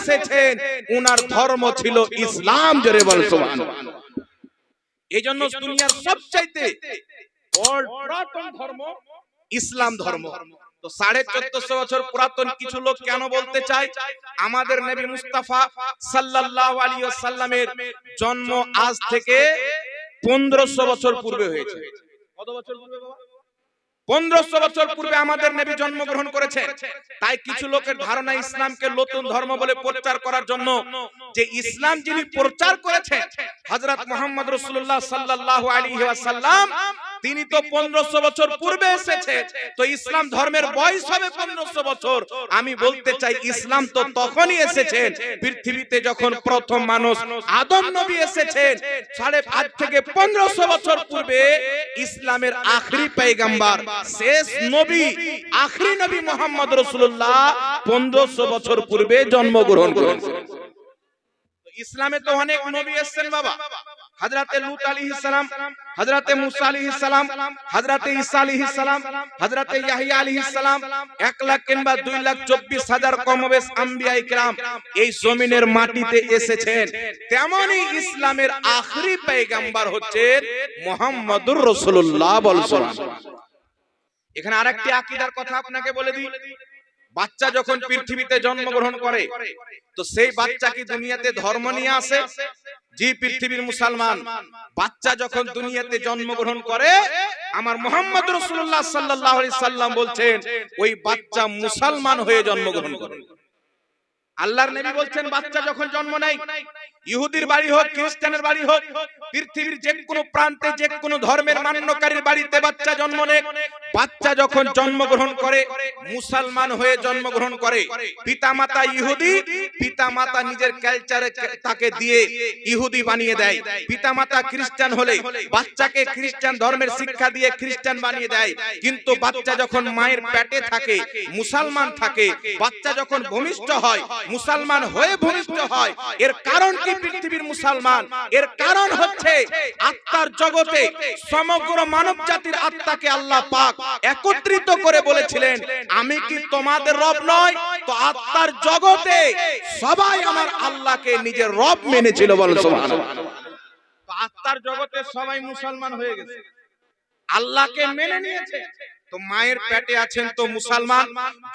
এসেছেন, উনার ধর্ম ছিল ইসলাম, জোরে বল এই জন্য দুনিয়ার সবচাইতে ধর্ম ইসলাম ধর্ম। তো সাড়ে চোদ্দশো বছর পুরাতন কিছু লোক কেন বলতে চায়? আমাদের নবী মুস্তাফা সাল্লাল্লাহু আলাইহি সাল্লামের জন্ম আজ থেকে পনেরোশো বছর পূর্বে হয়েছে। কত বছর পূর্বে? পনেরোশো বছর পূর্বে আমাদের নেবী জন্মগ্রহণ করেছে। তাই কিছু লোকের ধারণা ইসলামকে নতুন ধর্ম বলে প্রচার করার জন্য যে ইসলাম যিনি প্রচার করেছে হজরত মোহাম্মদ রসুল্লাহ সাল্লাহ আলী ওয়াসাল্লাম তিনি তো পনেরোশো বছর পূর্বে এসেছে। তো ইসলাম ধর্মের বয়স হবে পনেরোশো বছর। আমি বলতে চাই ইসলাম তো তখনই এসেছেন পৃথিবীতে যখন প্রথম মানুষ আদম নবী এসেছেন সাড়ে আজ থেকে পনেরোশো বছর পূর্বে ইসলামের আখরি পেগাম্বার শেষ নবী আখরি নবী মোহাম্মদ রসুল্লাহ পনেরোশো বছর পূর্বে জন্মগ্রহণ করেছেন ইসলামে তো অনেক নবী এসেছেন বাবা। হযরতে লূত আলাইহিস সালাম হযরতে মুসা আলাইহিস সালাম হযরতে ঈসা আলাইহিস সালাম হযরতে ইয়াহইয়া আলাইহিস সালাম 1 লাখ কিংবা 2 লাখ 24 হাজার কমবেশ আম্বিয়ায়ে কিরাম এই জমিনের মাটিতে এসেছেন তেমনি ইসলামের আখরি পয়গম্বর হচ্ছেন মুহাম্মদুর রাসূলুল্লাহ বল এখানে আরেকটি আকীদার কথা আপনাকে বলে দিই। বাচ্চা যখন পৃথিবীতে জন্মগ্রহণ করে তো সেই বাচ্চা কি দুনিয়াতে ধর্ম নিয়ে আসে? জি, পৃথিবীর মুসলমান, বাচ্চা যখন দুনিয়াতে জন্মগ্রহণ করে, আমার মোহাম্মদ রসুল্লাহ সাল্লাহ সাল্লাম বলছেন, ওই বাচ্চা মুসলমান হয়ে জন্মগ্রহণ করে। আল্লাহর নবী বলছেন, বাচ্চা যখন জন্ম নেয় ইহুদির বাড়ি হোক, খ্রিস্টানের বাড়ি হোক, পৃথিবীর যে কোনো প্রান্তে, যে কোনো ধর্মের মান্যকারীর বাড়িতে বাচ্চা জন্ম নেয় বাচ্চা যখন জন্মগ্রহণ করে, মুসলমান হয়ে জন্মগ্রহণ করে, পিতামাতা ইহুদি, পিতামাতা নিজের কালচারে তাকে দিয়ে ইহুদি বানিয়ে দেয়। পিতামাতা খ্রিস্টান হলে বাচ্চাকে খ্রিস্টান ধর্মের শিক্ষা দিয়ে খ্রিস্টান বানিয়ে দেয়। কিন্তু বাচ্চা যখন মায়ের পেটে থাকে, মুসলমান থাকে, বাচ্চা যখন ভূমিষ্ঠ হয়, মুসলমান হয়ে ভূমিষ্ঠ হয়, এর কারণ কি? পৃথিবীর মুসলমান। এর কারণ হচ্ছে আত্মার জগতে সমগ্র মানব জাতির আত্মাকে আল্লাহ পাক একত্রিত করে বলেছিলেন, আমি কি তোমাদের রব নয়? তো আত্মার জগতে সবাই আমার আল্লাহকে নিজের রব মেনেছিল বল সুবহানাল্লাহ। আত্মার জগতে সবাই মুসলমান হয়ে গেছে। আল্লাহকে মেনে নিয়েছে। তো মায়ের পেটে আছেন তো মুসলমান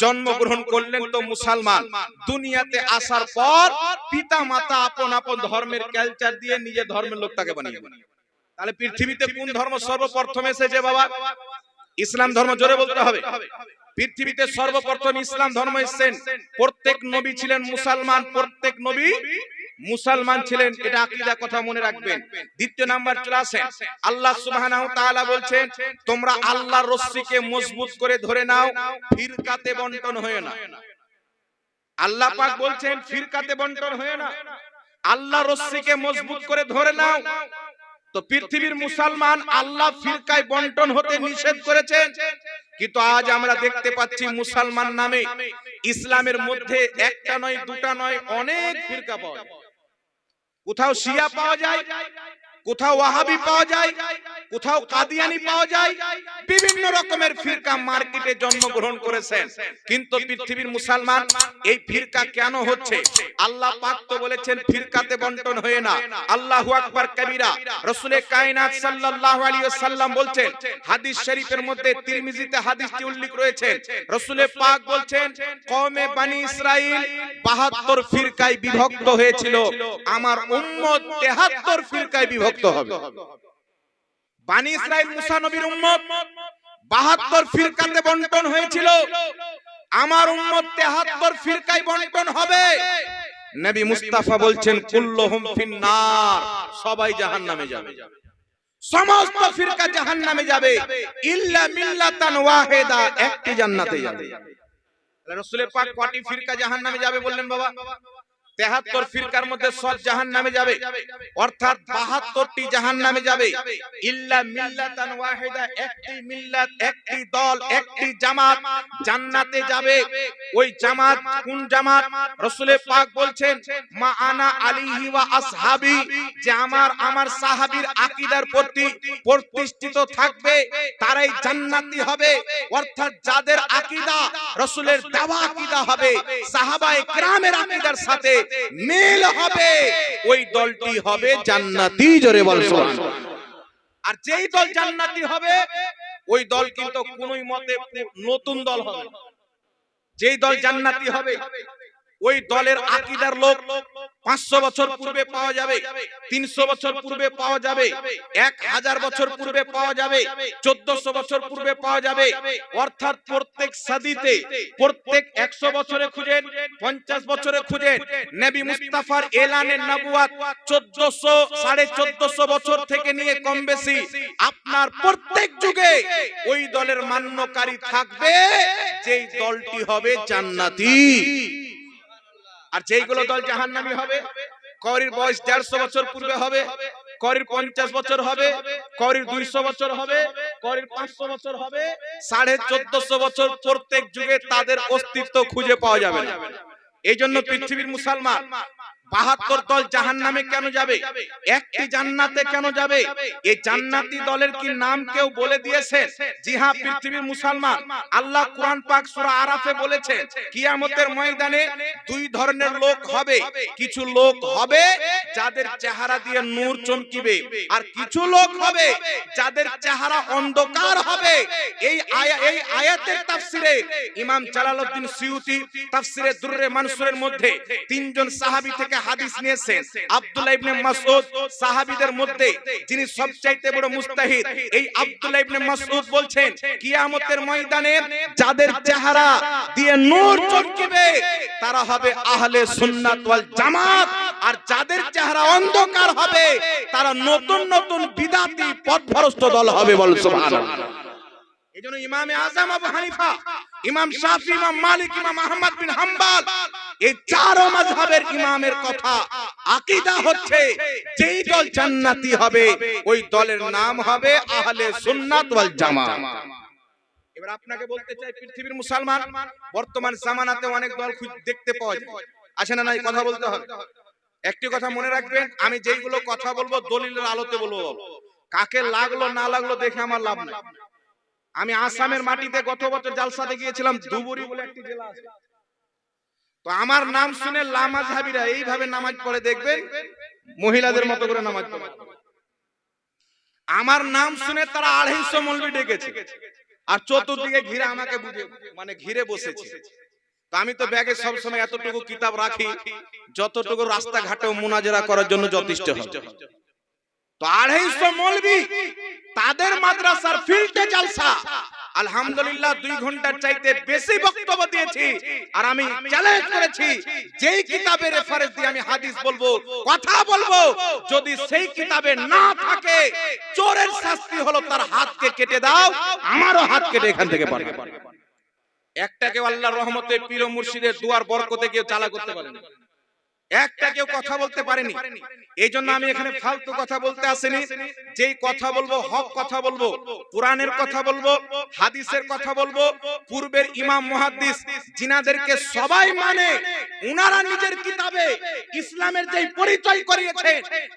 জন্মগ্রহণ করলেন তো মুসলমান। দুনিয়াতে আসার পর পিতা মাতা আপন আপন ধর্মের কালচার দিয়ে নিজের ধর্মের লোক তাকে বানিয়ে। তাহলে পৃথিবীতে কোন ধর্ম সর্বপ্রথম এসেছে বাবা? ইসলাম ধর্ম জোরে বলতে হবে। পৃথিবীতে সর্বপ্রথম ইসলাম ধর্ম এসেছেন। প্রত্যেক নবী ছিলেন মুসলমান প্রত্যেক নবী মুসলমান ছিলেন এটা আকীদা কথা মনে রাখবেন। দ্বিতীয় নাম্বার চলে আসেন। আল্লাহ সুবহানাহু তাআলা বলছেন তোমরা আল্লাহর রশ্মিকে মজবুত করে ধরে নাও ফিরকাতে বন্টন হয়ে না। আল্লাহ পাক বলছেন ফিরকাতে বন্টন হয়ে না। আল্লাহ রশ্মিকে মজবুত করে ধরে নাও। তো পৃথিবীর মুসলমান আল্লাহ ফিরকায় বন্টন হতে নিষেধ করেছেন। কিন্তু আজ আমরা দেখতে পাচ্ছি মুসলমান নামে ইসলামের মধ্যে একটা নয় দুটা নয় অনেক ফিরকা পাওয়া কোথাও শিয়া পাওয়া যায়। কোথাও ওয়াহাবি পাওয়া যায়, কোথাও কাদিয়ানি পাওয়া যায়, বিভিন্ন রকমের ফিরকা মার্কেটে জন্মগ্রহণ করেছেন। কিন্তু পৃথিবীর মুসলমান এই ফিরকা কেন হচ্ছে? আল্লাহ পাক তো বলেছেন, ফিরকাতে বন্টন হয়ে না। আল্লাহু আকবার কবিরা রাসূলে কায়নাত সাল্লাল্লাহু আলাইহি ওয়াসাল্লাম বলছেন, হাদিস শরীফের মধ্যে তিরমিজিতে হাদিসটি উল্লেখ রয়েছে। রাসূলে পাক বলছেন, কওমে বনি ইসরাইল 72 ফিরকায় বিভক্ত হয়েছিল। আমার উম্মত 73 ফিরকায় বিভক্ত হবে। বানি ইসরাইল মুসা নবীর উম্মত 72 ফিরকাতে বন্টন হয়েছিল। আমার উম্মত 73 ফিরকায় বন্টন হবে। নবী মুস্তাফা বলছেন, কুল্লুহুম ফিন্নার সবাই জাহান্নামে যাবে। সমস্ত ফিরকা জাহান্নামে যাবে। ইল্লা মিল্লাতান ওয়াহিদা, একটি জান্নাতে যাবে। রাসূলের পাক কটি ফিরকা জাহান্নামে যাবে বললেন বাবা? তেহাত্তর ফিরকার মধ্যে সব জাহান নামে যাবে। অর্থাৎ বাহাত্তরটি জাহান নামে যাবে। ইল্লা মিল্লাতান ওয়াহিদা একটি মিল্লাত একটি দল একটি জামাত জান্নাতে যাবে। ওই জামাত কোন জামাত? রসুলের পাক বলছেন মা আনা আলিহি ওয়া আসহাবি যে আমার আমার সাহাবীর আকীদার প্রতি প্রতিষ্ঠিত থাকবে তারাই জান্নাতি হবে। অর্থাৎ যাদের আকীদা রসুলের দেওয়া আকীদা হবে। সাহাবায়ে কেরামের আকীদার সাথে মিল হবে। ওই দলটি হবে জান্নাতি জোরে বল আর যেই দল জান্নাতি হবে ওই দল কিন্তু কোন মতে নতুন দল হবে। যেই দল জান্নাতি হবে ওই দলের আকিদার লোক পাঁচশো বছর পূর্বে পাওয়া যাবে, তিনশো বছর পূর্বে পাওয়া যাবে, এক হাজার বছর পূর্বে পাওয়া যাবে, চোদ্দশো বছর পূর্বে পাওয়া যাবে। অর্থাৎ প্রত্যেক সাদিতে, প্রত্যেক একশো বছরে খুঁজেন, পঞ্চাশ বছরে খুঁজেন। নবী মুস্তাফার এলানের নবুয়াত চোদ্দশো, সাড়ে চোদ্দশো বছর থেকে নিয়ে কম বেশি। আপনার প্রত্যেক যুগে ওই দলের মান্যকারী থাকবে, যেই দলটি হবে জান্নাতি। আর যেইগুলো দল জাহান্নামী হবে করির বয়স দেড়শো বছর পূর্বে হবে করির পঞ্চাশ বছর হবে করির দুইশো বছর হবে করির পাঁচশো বছর হবে সাড়ে চোদ্দশো বছর প্রত্যেক যুগে তাদের অস্তিত্ব খুঁজে পাওয়া যাবে না। এই জন্য পৃথিবীর মুসলমান বাহাত্তর দল জাহান নামে কেন যাবে? একটি জান্নাতে কেন যাবে? এই জান্নাতি দলের কি নাম কেউ বলে দিয়েছে জি হ্যাঁ পৃথিবীর মুসলমান। আল্লাহ কোরআন পাক সূরা আরাফে বলেছেন, কিয়ামতের ময়দানে দুই ধরনের লোক হবে। কিছু লোক হবে যাদের চেহারা দিয়ে নূর চমকিবে, আর কিছু লোক হবে যাদের চেহারা অন্ধকার হবে। এই আয়া এই আয়াতের তাফসিরে ইমাম জালালউদ্দিন সিউতি তাফসিরে দুররে মানসুরের মধ্যে তিনজন সাহাবী থেকে হাদিস নিয়েছেন। আব্দুল্লাহ ইবনে মাসউদ সাহাবীদের মধ্যে যিনি সবচাইতে বড় মুস্তাহিদ এই আব্দুল্লাহ ইবনে মাসউদ বলছেন কিয়ামতের ময়দানে যাদের চেহারা দিয়ে নূর চমকিবে তারা হবে আহলে সুন্নাত ওয়াল জামাত। আর যাদের চেহারা অন্ধকার হবে তারা নতুন নতুন বিদাতি পথভ্রষ্ট দল হবে বল সুবহানাল্লাহ। এজন্য ইমামে আজম আবু হানিফা ইমাম শাফি ইমাম মালিক ইমাম আহমদ বিন হাম্বল এই মাযহাবের ইমামের কথা হচ্ছে, যেই দল জান্নাতি হবে, ওই দলের নাম হবে আহলে সুন্নাত ওয়াল জামাত। এবার আপনাকে বলতে চাই, পৃথিবীর মুসলমান, বর্তমান জামানাতে অনেক দল দেখতে পাওয়া যায়। আসে না নাই, কথা বলতে হবে। একটি কথা মনে রাখবেন, আমি যেইগুলো কথা বলব, দলিলের আলোতে বলব। কাকে লাগল, না লাগল দেখে আমার লাভ আমি আসামের মাটিতে গত বছর জালসাতে গিয়েছিলাম, ধুবুরি বলে একটি জেলা আছে। তো আমার নাম শুনে লামাজহাবিরা এইভাবে নামাজ পড়ে দেখবেন, মহিলাদের মতো করে নামাজ পড়ে। আমার নাম শুনে তারা আড়াইশো মলবি ডেকেছে আর চতুর্দিকে ঘিরে আমাকে বুঝে মানে ঘিরে বসেছে। আমি তো ব্যাগে সব সময় এতটুকু কিতাব রাখি, যতটুকু রাস্তাঘাটে মুনাজেরা করার জন্য যথেষ্ট তো আড়াইশো মলবি তাদের মাদ্রাসার ফিল্ডে জালসা আলহামদুলিল্লাহ দুই ঘণ্টার চাইতে বেশি বক্তব্য দিয়েছি। আর আমি চ্যালেঞ্জ করেছি। যেই কিতাবের রেফারেন্স দিয়ে আমি হাদিস বলব কথা বলব। যদি সেই কিতাবে না থাকে চোরের শাস্তি হলো তার হাতকে কেটে দাও আমারও হাত কেটে এখান থেকে পাঠাবে একটা কেউ আল্লাহর রহমতে পীর মুর্শিদের দুয়ার বরকতে কেউ চালা করতে পারে না একটা কেউ কথা বলতে পারেনি। এই জন্য আমি এখানে ফালতু কথা বলতে আসিনি। যেই কথা বলব, হক কথা বলব, কোরআনের কথা বলব, হাদিসের কথা বলব, পূর্বের ইমাম মুহাদ্দিস জিনাদেরকে সবাই মানে উনারা নিজের কিতাবে ইসলামের যেই পরিচয় করিয়েছে,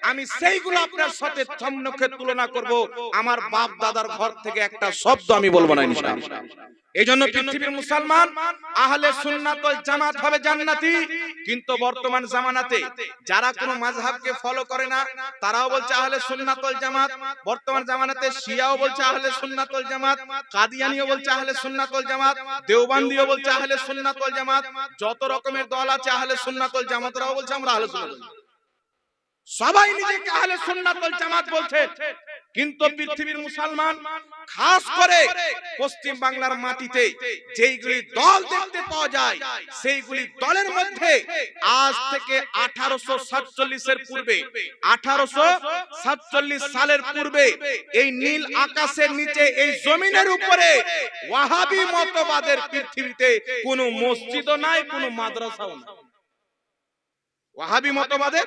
আমি সেইগুলো আপনার সাথে সম্মুখে তুলনা করব। আমার বাপ দাদার ঘর থেকে একটা শব্দ আমি বলব না এই জন্য পৃথিবীর মুসলমান, আহলে সুন্নাত জামাত হবে জান্নাতি। কিন্তু বর্তমান জামানাতে যারা কোনো মাযহাবকে ফলো করে না, তারাও বলছে আহলে সুন্নাত ওয়াল জামাত। বর্তমান জামানাতে শিয়াও বলছে আহলে সুন্নাত ওয়াল জামাত, কাদিয়ানিও বলছে আহলে সুন্নাত ওয়াল জামাত, দেওবন্দিও বলছে আহলে সুন্নাত ওয়াল জামাত, যত রকমের দল আছে আহলে সুন্নাত ওয়াল জামাতরাও বলছে আমরা আহলে সুন্নাত সবাই নিজেকে আহলে সুন্নাত ওয়াল জামাত বলছে। কিন্তু পৃথিবীর মুসলমান, খাস করে পশ্চিম বাংলার মাটিতে যেইগুলি দল দেখতে পাওয়া যায়, সেইগুলি দলের মধ্যে আজ থেকে আঠারোশো সাতচল্লিশের পূর্বে, আঠারোশো সাতচল্লিশ সালের পূর্বে এই নীল আকাশের নিচে, এই জমিনের উপরে ওয়াহাবি মতবাদের পৃথিবীতে কোনো মসজিদও নাই, কোনো মাদ্রাসাও নাই। ওয়াহাবি মতবাদের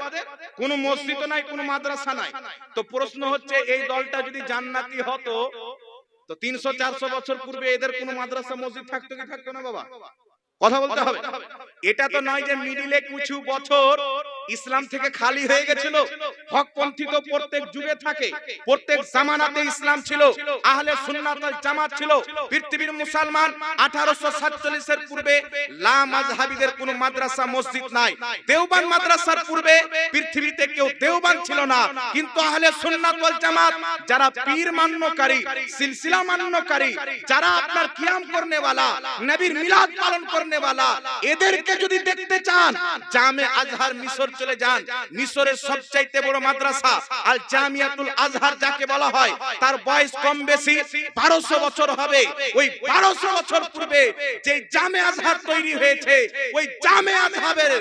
কোন মসজিদ নাই কোন মাদ্রাসা নাই। তো প্রশ্ন হচ্ছে এই দলটা যদি জান্নাতি হতো তো তিনশো চারশো বছর পূর্বে এদের কোন মাদ্রাসা মসজিদ থাকতো কি থাকতো না বাবা? কথা বলতে হবে। এটা তো নয় যে মিডিলে কিছু বছর ইসলাম থেকে খালি হয়ে গেছিল হকপন্থী তো প্রত্যেক যুগে থাকে প্রত্যেক জামানাতে ইসলাম ছিল আহলে সুন্নাত ওয়াল জামাত ছিল পৃথিবীর মুসলমান 1847 এর পূর্বে লা মাযহাবিদের কোনো মাদ্রাসা মসজিদ নাই দেওবান মাদ্রাসার পূর্বে পৃথিবীতে কেউ দেওবান ছিল না কিন্তু আহলে সুন্নাত ওয়াল জামাত যারা পীর মান্যকারী সিলসিলা মান্যকারী যারা আপনার কিয়াম করনে वाला নবীর মিলাদ পালন করনে वाला এদেরকে যদি দেখতে চান জামে আজহার মিশর চলে যান। মিশরের সবচাইতে বড় মাদ্রাসা আল জামিয়াতুল আজহার যাকে বলা হয়, তার বয়স কম বেশি 1200 বছর হবে। ওই 1200 বছর পূর্বে যে জামে আজহার তৈরি হয়েছে, ওই জামে আজহারের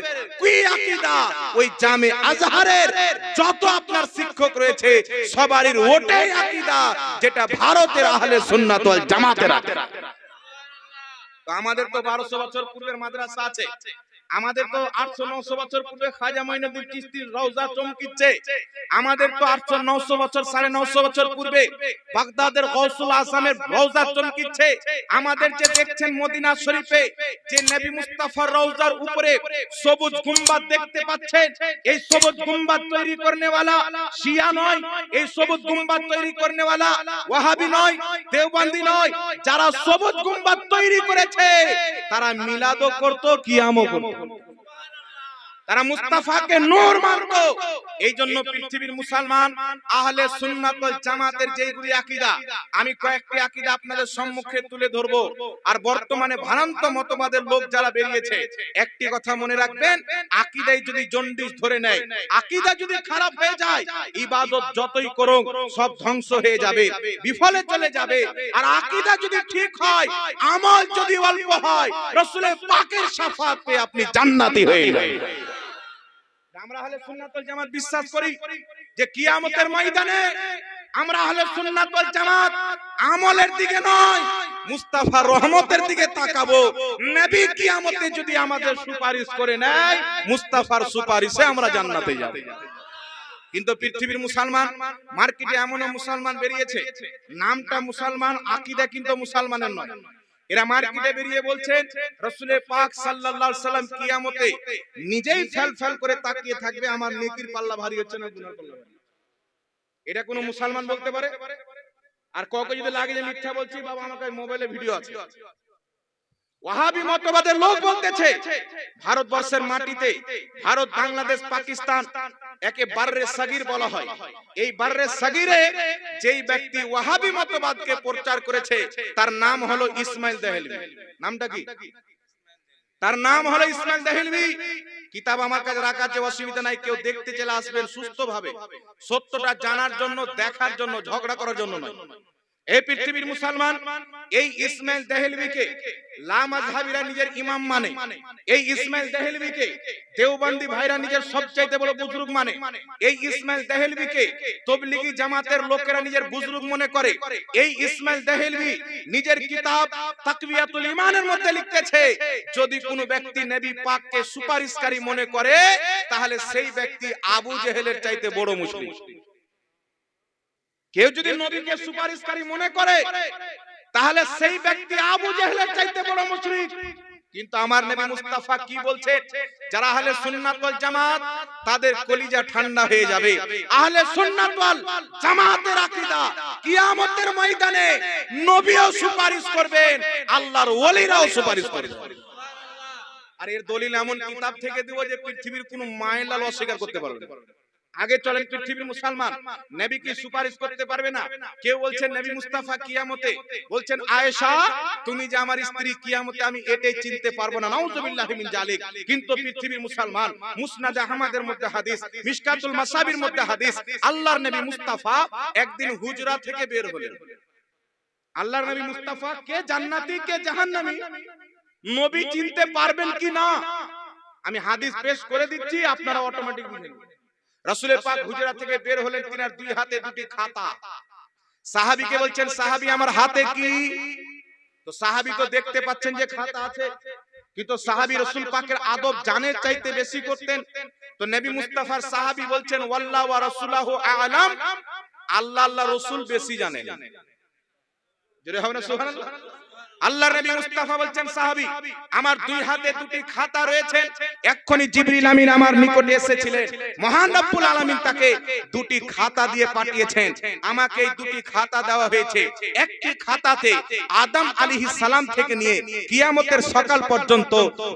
কি আকীদা? ওই জামে আজহারের যত আপনার শিক্ষক রয়েছে, সবারই ওটাই আকীদা, যেটা ভারতের আহলে সুন্নাত ওয়াল জামাতের আকীদা। আমাদের তো বারোশো বছর পূর্বের মাদ্রাসা আছে। আমাদের তো আটশো নশো বছর পূর্বে খাজা মঈনুদ্দিন চিস্তির রওজা চমকিচ্ছে। আমাদের তো আটশো নশো বছর সাড়ে নশো বছর পূর্বে বাগদাদের গৌসুল আসামের রওজা চমকিচ্ছে। আমাদের যে দেখছেন মদিনা শরীফে যে নবী মুস্তাফার রওজার উপরে সবুজ গুম্বাদ দেখতে পাচ্ছেন। এই সবুজ গুম্বাদ তৈরি করনে वाला শিয়া নয়। এই সবুজ গুম্বাদ তৈরি করনে वाला ওয়াহাবি নয় দেওবন্দি নয় যারা সবুজ গুম্বাদ তৈরি করেছে তারা মিলাদও করত কিয়ামও করত estábamos তারা মুস্তাফাকে নূর মানত। এই জন্য পৃথিবীর মুসলমান, আহলে সুন্নাত ওয়াল জামাতের যেগুলি আকীদা, আমি কয়েকটি আকীদা আপনাদের সম্মুখে তুলে ধরব। আর বর্তমানে ভ্রান্ত মতবাদের লোক যারা বেরিয়েছে, একটি কথা মনে রাখবেন আকীদায় যদি জন্ডিস ধরে নেয়, আকীদা যদি খারাপ হয়ে যায়, ইবাদত যতই করুক, সব ধ্বংস হয়ে যাবে, বিফলে চলে যাবে। আর আকীদা যদি ঠিক হয়, আমল যদি অল্প হয়, রাসূলের পাকের পেয়ে আপনি জান্নাতি হয়ে যাবেন। আমরা আহলে সুন্নাত ওয়াল জামাত বিশ্বাস করি যে কিয়ামতের ময়দানে আমরা আহলে সুন্নাত ওয়াল জামাত আমলের দিকে নয় মুস্তাফা রহমতের দিকে তাকাবো। নবী কিয়ামতে যদি আমাদের সুপারিশ করে নেয় মুস্তাফার সুপারিশে আমরা জান্নাতে যাব। কিন্তু পৃথিবীর মুসলমান মার্কেটে এমনও মুসলমান বেরিয়েছে। নামটা মুসলমান আকীদা কিন্তু মুসলমানের নয়। এরা মার্কেটে বেরিয়ে বলছেন, রসুলের পাক সাল্লাল্লাহু সাল্লাম কিয়ামতে নিজেই ফেল ফেল করে তাকিয়ে থাকবে, আমার নেকির পাল্লা ভারী হচ্ছে না এটা কোনো মুসলমান বলতে পারে? আর ককে যদি লাগে যে মিথ্যা বলছি, বাবা, আমার কাছে মোবাইলে ভিডিও আছে। ওয়াহাবি মতবাদের লোক বলতেছে, ভারতবর্ষের মাটিতে ভারত, বাংলাদেশ, পাকিস্তান একে বার্রে সাগির বলা হয়। এই বার্রে সাগিরে যেই ব্যক্তি ওয়াহাবি মতবাদকে প্রচার করেছে, তার নাম হলো ইসমাইল দেহলভি। নামটা কি? তার নাম হলো ইসমাইল দেহলভি। কিতাব আমার কাছে রাখার যে অসুবিধা নাই, কেউ দেখতে চলে আসবেন সুস্থভাবে। সত্যটা জানার জন্য, দেখার জন্য, ঝগড়া করার জন্য নয়। এই পৃথিবীর মুসলমান, এই ইসমাইল দেহলভিকে লামাজহাবিরা নিজের ইমাম মানে। এই ইসমাইল দেহলভিকে দেওবন্দি ভাইরা নিজের সবচাইতে বড় বুজুর্গ মানে। এই ইসমাইল দেহলভিকে তবলিগি জামাতের লোকেরা নিজের বুজুর্গ মনে করে। এই ইসমাইল দেহলভি নিজের কিতাব তাকবিয়াতুল ইমানের মধ্যে লিখতেছে, যদি কোনো ব্যক্তি নবী পাককে সুপারিশকারী মনে করে, তাহলে সেই ব্যক্তি আবু জেহেলের চাইতে বড় মুসলিম কেউ যদি নবীকে সুপারিশকারী মনে করে তাহলে সেই ব্যক্তি আবু জেহেলের চাইতে বড় মুশরিক। কিন্তু আমার নবী মুস্তাফা কি বলছে? যারা আহলে সুন্নাত ওয়াল জামাত তাদের কলিজা ঠান্ডা হয়ে যাবে। আহলে সুন্নাত ওয়াল জামাতের আকীদা। কিয়ামতের ময়দানে নবীও সুপারিশ করবেন আল্লাহর ওলিরাও সুপারিশ করবেন। আর এর দলিল এমন কিতাব থেকে দিব যে পৃথিবীর কোনো মায়েলাল অস্বীকার করতে পারবে না। আগে চলেন পৃথিবীর মুসলমান। নবী কি সুপারিশ করতে পারবে না। কেউ বলছেন নবী মুস্তাফা কিয়ামতে। বলছেন আয়েশা তুমি যে আমার স্ত্রী কিয়ামতে আমি এটাই চিনতে পারব না। নাউজুবিল্লাহি মিন জালিক কিন্তু পৃথিবীর মুসলমান মুসনাদ আহমদের মধ্যে হাদিস মিশকাতুল মাসাবির মধ্যে হাদিস আল্লাহর নবী মুস্তাফা একদিন হুজরা থেকে বের হলেন। আল্লাহর নবী মুস্তাফা কে জান্নাতি কে জাহান্নামী? নবী চিনতে পারবেন কি না? আমি হাদিস পেশ করে দিচ্ছি আপনারা অটোমেটিক বুঝে নেবেন রাসূলের পাক হুজরা থেকে বের হলেন তিনার দুই হাতে দুটি খাতা। সাহাবীকে বলছেন সাহাবী আমার হাতে কি? তো সাহাবী তো দেখতে পাচ্ছেন যে খাতা আছে। কিন্তু সাহাবী রাসূল পাকের আদব জানের চাইতে বেশি করতেন। তো নবী মুস্তাফার সাহাবী বলছেন ওয়াল্লাহ ওয়া রাসূলুহু আ'লাম। আল্লাহ আল্লাহ রসুল বেশি জানেন। জোরে হবে না সুবহানাল্লাহ। আল্লাহ নবী মুস্তাফা বলছেন, সাহাবী, আমার দুই হাতে দুটি খাতা রয়েছে। এক্ষুনি জিবরিল আমিন আমার নিকটে এসেছিলেন। মহান রব্বুল আলামিন তাকে দুটি খাতা দিয়ে পাঠিয়েছেন। আমাকে এই দুটি খাতা দেওয়া হয়েছে। একটি খাতাতে আদম আলাইহিস সালাম থেকে নিয়ে কিয়ামতের সকাল পর্যন্ত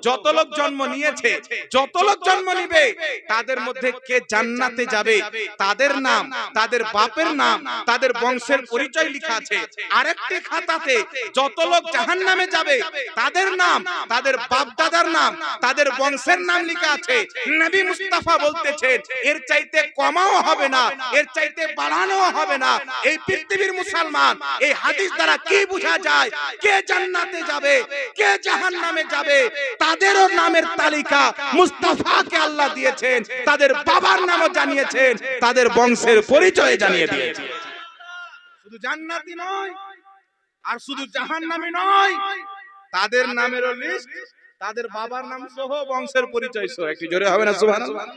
যত লোক জন্ম নিয়েছে, যত লোক জন্ম নিবে, তাদের মধ্যে কে জান্নাতে যাবে, তাদের নাম, তাদের বাপের নাম, তাদের বংশের পরিচয় লেখা আছে। আরেকটি খাতাতে যত লোক জাহান্নামে যাবে। তাদের নাম, তাদের বাপ দাদার নাম, তাদের বংশের নাম লেখা আছে। নবী মুস্তাফা বলতেছেন, এর চাইতে কমাও হবে না, এর চাইতে বাড়ানো হবে না। এই পৃথিবীর মুসলমান, এই হাদিস দ্বারা কি বোঝা যায়? কে জান্নাতে যাবে? কে জাহান্নামে যাবে? তাদেরও নামের তালিকা মুস্তাফাকে আল্লাহ দিয়েছেন, তাদের বাবার নামও জানিয়েছেন, তাদের বংশের পরিচয় জানিয়ে দিয়েছেন। শুধু জান্নাতি নয় আর শুধু জাহান্নামী নয়, তাদের নামেরও লিস্ট তাদের বাবার নাম সহ বংশের পরিচয় সহ। একটু জোরে হবে না, সুবহানাল্লাহ?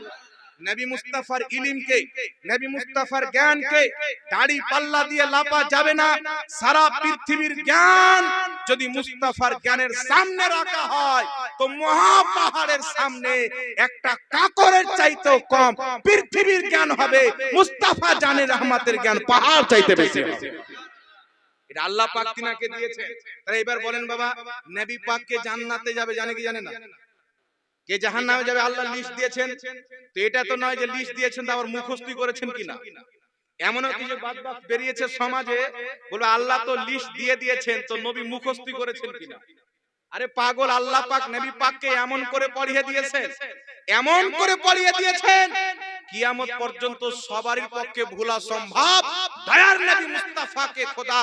নবী মুস্তাফার ইলিমকে, নবী মুস্তাফার জ্ঞানকে দাড়ি পাল্লা দিয়ে লাপা যাবে না। সারা পৃথিবীর জ্ঞান যদি মুস্তাফার জ্ঞানের সামনে রাখা হয়, তো মহা পাহাড়ের সামনে একটা কাকরের চাইতেও কম পৃথিবীর জ্ঞান হবে, মুস্তাফা জানে রহমাতের জ্ঞান পাহাড় চাইতে বেশি এটা আল্লাহ পাক তিনাকে দিয়েছেন। তাহলে এবার বলেন বাবা নবী পাককে জান্নাতে যাবে জানে কি জানে না? কে জাহান্নামে যাবে আল্লাহ লিস্ট দিয়েছেন। তো এটা তো নয় যে লিস্ট দিয়েছেন তা আবার মুখস্থি করেছেন কিনা? এমনও কিছু বাদবাক বেরিয়েছে সমাজে বলবে আল্লাহ তো লিস্ট দিয়ে দিয়েছেন তো নবী মুখস্থি করেছেন কিনা? আরে পাগল আল্লাহ পাক নবী পাককে এমন করে পড়িয়ে দিয়েছেন। এমন করে পড়িয়ে দিয়েছেন। কিয়ামত পর্যন্ত সবারই পক্ষে ভোলা সম্ভব। দয়ার নবী মুস্তাফাকে খোদা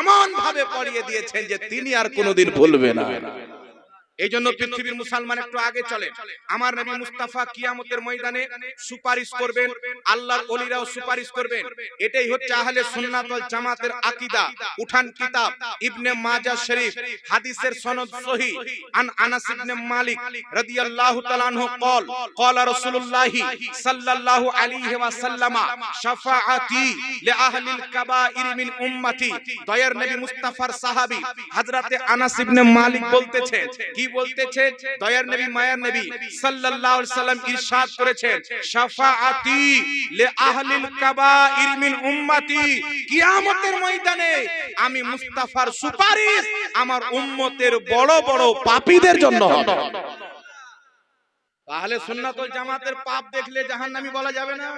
এমন ভাবে পড়িয়ে দিয়েছেন যে তিনি আর কোনোদিন ভুলবে না। এই জন্য পৃথিবীর মুসলমান একটু আগে চলে আমার নবী মুস্তাফা কিয়ামতের ময়দানে সুপারিশ করবেন আল্লাহর অলিরাও সুপারিশ করবেন। এটাই হচ্ছে আহলে সুন্নাত ওয়াল জামাতের আকীদা। উঠান কিতাব। ইবনে মাজা শরীফ। হাদিসের সনদ সহি। আন আনাস ইবনে মালিক রাদিয়াল্লাহু তাআলা আনহু কল ক্বালা রাসূলুল্লাহ সাল্লাল্লাহু আলাইহি ওয়া সাল্লামা শাফাআতি লি আহলিল কাবাইর মিন উম্মতি। দয়ার নবী মুস্তাফার সাহাবী হযরতে আনাস ইবনে মালিক বলতেছে কি বলতেছেন দয়ার নবী মায়ার নবী সাল্লাল্লাহু আলাইহি সাল্লাম ইরশাদ করেছেন শাফাআতি লি আহলিল কাবাইর মিন উম্মতি কিয়ামতের ময়দানে আমি মুস্তাফার সুপারিশ আমার উম্মতের বড় বড় পাপীদের জন্য হবে। তাহলে সুন্নাত ওয়াল জামাতের পাপ দেখলে জাহান্নামী বলা যাবে না।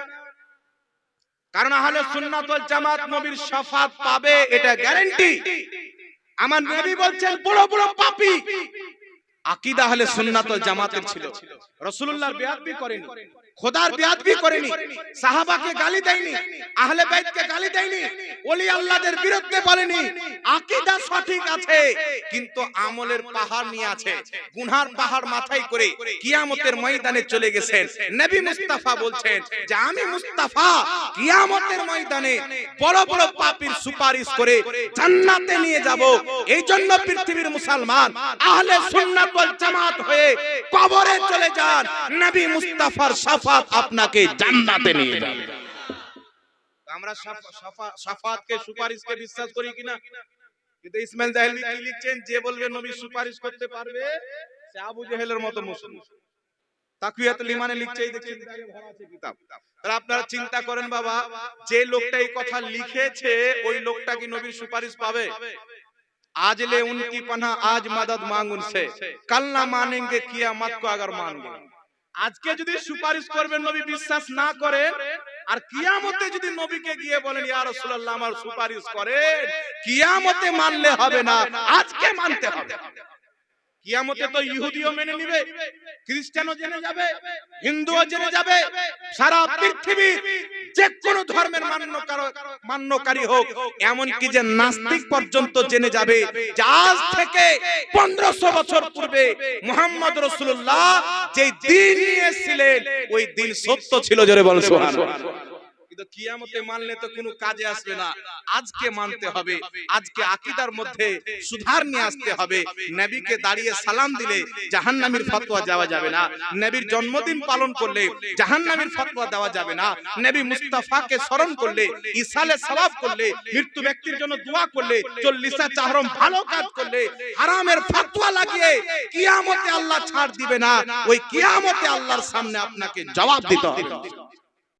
কারণ আহলে সুন্নাত ওয়াল জামাত নবীর শাফাত পাবে এটা গ্যারান্টি আমার নবী বলছেন বড় বড় পাপী। আকিদা হলে সুন্নাত জামাতের ছিল। রসুল্লাহ বেয়াদবি করেনি। খোদার বেয়াদবি করেনি সাহাবাকে গালি দেয়নি আহলে বাইতকে গালি দেয়নি ওলি আল্লাহদের বিরুদ্ধে বলেনি আকিদা সঠিক আছে কিন্তু আমলের পাহাড় নিয়ে আছে গুনহার পাহাড় মাথায় করে কিয়ামতের ময়দানে চলে গেছেন। নবী মুস্তাফা বলছেন যে আমি মুস্তাফা কিয়ামতের ময়দানে বড় বড় পাপীর সুপারিশ করে জান্নাতে নিয়ে যাব। এই জন্য পৃথিবীর মুসলমান আহলে সুন্নাত ওয়াল জামাত হয়ে কবরে চলে যান। নবী মুস্তাফার শাফাত আপনাকে জান্নাতে নিয়ে যাবে আমরা শাফা- শাফা- শাফাতকে সুপারিশকে বিশ্বাস করি কিনা কিন্তু ইসমাইল জাহেলি কি লিখছেন যে বলবে নবী সুপারিশ করতে পারবে সে আবু জেহেলের মতো মুসলিম তাকওয়াতুল ইমানে লিখছে এই দেখছেন দাঁড়িয়ে ভরা আছে কিতাব তাহলে আপনারা চিন্তা করেন বাবা যে লোকটা এই কথা লিখেছে ওই লোকটা কি নবীর সুপারিশ পাবে आज ले उनकी पनाह आज मदद मांग उनसे कल ना मानेंगे कियामत को अगर मान गए আজকে যদি সুপারিশ করবেন নবী বিশ্বাস না করে আর কিয়ামতে যদি নবীকে গিয়ে বলেন ইয়া রাসূলুল্লাহ আমার সুপারিশ করে কিয়ামতে মানলে হবে না আজকে মানতে হবে। কিয়ামতে তো ইহুদিও মেনে নিবে খ্রিস্টানও জেনে যাবে হিন্দুও জেনে যাবে সারা পৃথিবী যে কোনো ধর্মের মান্যকার মান্যকারী হোক এমনকি যে নাস্তিক পর্যন্ত জেনে যাবে যে আজ থেকে পনেরোশো বছর পূর্বে মোহাম্মদ রসুল্লাহ যে দিন নিয়ে এসেছিলেন ওই দিন সত্য ছিল জোরে বল সুবহানাল্লাহ। কিন্তু কিয়ামতে মানলে তো কোনো কাজে আসবে না। আজকে মানতে হবে। আজকে আকীদার মধ্যে সুধার নিয়ে আসতে হবে। নবীকে দাঁড়িয়ে সালাম দিলে জাহান্নামীর ফতোয়া দেওয়া যাবে না। নবীর জন্মদিন পালন করলে জাহান্নামীর ফতোয়া দেওয়া যাবে না। নবী মুস্তাফাকে স্মরণ করলে ইসালে সওয়াব করলে মৃত্যু ব্যক্তির জন্য দোয়া করলে চল্লিশা চাহরম ভালো কাজ করলে হারামের ফতোয়া লাগিয়ে কিয়ামতে আল্লাহ ছাড় দিবে না। ওই কিয়ামতে আল্লাহর সামনে আপনাকে জবাব দিতে হবে